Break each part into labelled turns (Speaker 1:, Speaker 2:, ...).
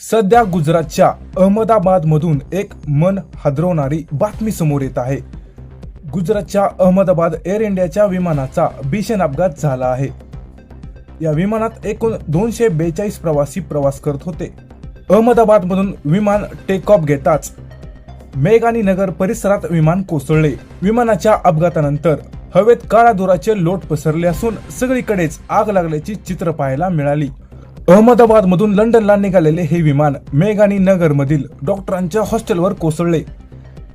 Speaker 1: सध्या गुजरातच्या अहमदाबाद मधून एक मन हादरवणारी बातमी समोर येत आहे. गुजरातच्या अहमदाबाद एअर इंडियाच्या विमानाचा भीषण अपघात झाला आहे. या विमानात एकूण दोनशे बेचाळीस प्रवासी प्रवास करत होते. अहमदाबाद मधून विमान टेक ऑफ घेताच मेघानी नगर परिसरात विमान कोसळले. विमानाच्या अपघातानंतर हवेत काळा धुराचे लोट पसरले असून सगळीकडेच आग लागल्याची चित्र पाहायला मिळाली. अहमदाबाद मधून लंडनला निघालेले हे विमान मेघानी नगर मधील डॉक्टरांच्या हॉस्टेलवर कोसळले.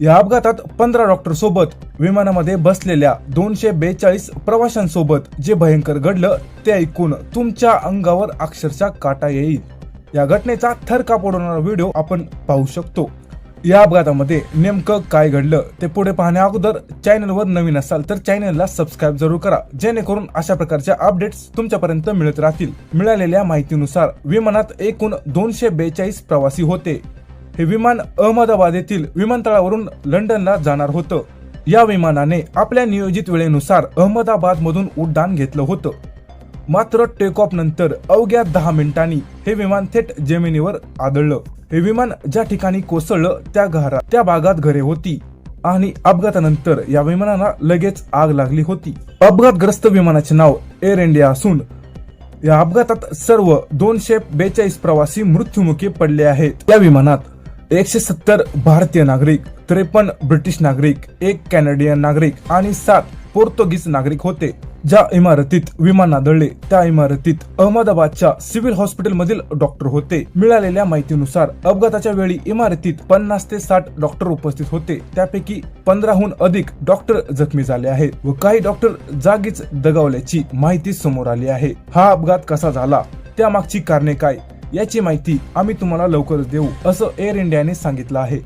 Speaker 1: या अपघातात पंधरा डॉक्टर सोबत विमानामध्ये बसलेल्या दोनशे बेचाळीस प्रवाशांसोबत जे भयंकर घडलं ते ऐकून तुमच्या अंगावर अक्षरशः काटा येईल. या घटनेचा थर कापडणारा व्हिडिओ आपण पाहू शकतो. या अपघातामध्ये नेमकं काय घडलं ते पुढे पाहण्या अगोदर चॅनलवर नवीन असाल तर चॅनलला सबस्क्राईब जरूर करा जेणेकरून अशा प्रकारच्या अपडेट्स तुमच्यापर्यंत मिळत राहतील. मिळालेल्या माहितीनुसार विमानात एकूण दोनशे बेचाळीस प्रवासी होते. हे विमान अहमदाबाद येथील विमानतळावरून लंडनला जाणार होतं. या विमानाने आपल्या नियोजित वेळेनुसार अहमदाबाद मधून उड्डाण घेतलं होतं. मात्र टेक ऑफ नंतर अवघ्या दहा मिनिटांनी हे विमान थेट जमिनीवर आदळलं. हे विमान ज्या ठिकाणी कोसळलं त्या घरा त्या भागात घरे होती आणि अपघातानंतर या विमानाला लगेच आग लागली होती. अपघातग्रस्त विमानाचे नाव एअर इंडिया असून या अपघातात सर्व दोनशे बेचाळीस प्रवासी मृत्युमुखी पडले आहेत. या विमानात एकशे सत्तर भारतीय नागरिक त्रेपन्न ब्रिटिश नागरिक एक कॅनेडियन नागरिक आणि सात पोर्तुगीज नागरिक होते. ज्या इमारतीत विमान आदळले त्या इमारतीत अहमदाबादच्या सिव्हिल हॉस्पिटलमधील डॉक्टर होते. मिळालेल्या माहितीनुसार अपघाताच्या वेळी इमारतीत पन्नास ते साठ डॉक्टर उपस्थित होते. त्यापैकी पंधराहून अधिक डॉक्टर जखमी झाले आहेत व काही डॉक्टर जागीच दगावल्याची माहिती समोर आली आहे. हा अपघात कसा झाला? त्यामागची कारणे काय? याची माहिती आम्ही तुम्हाला लवकरच देऊ असं एअर इंडियाने सांगितलं आहे.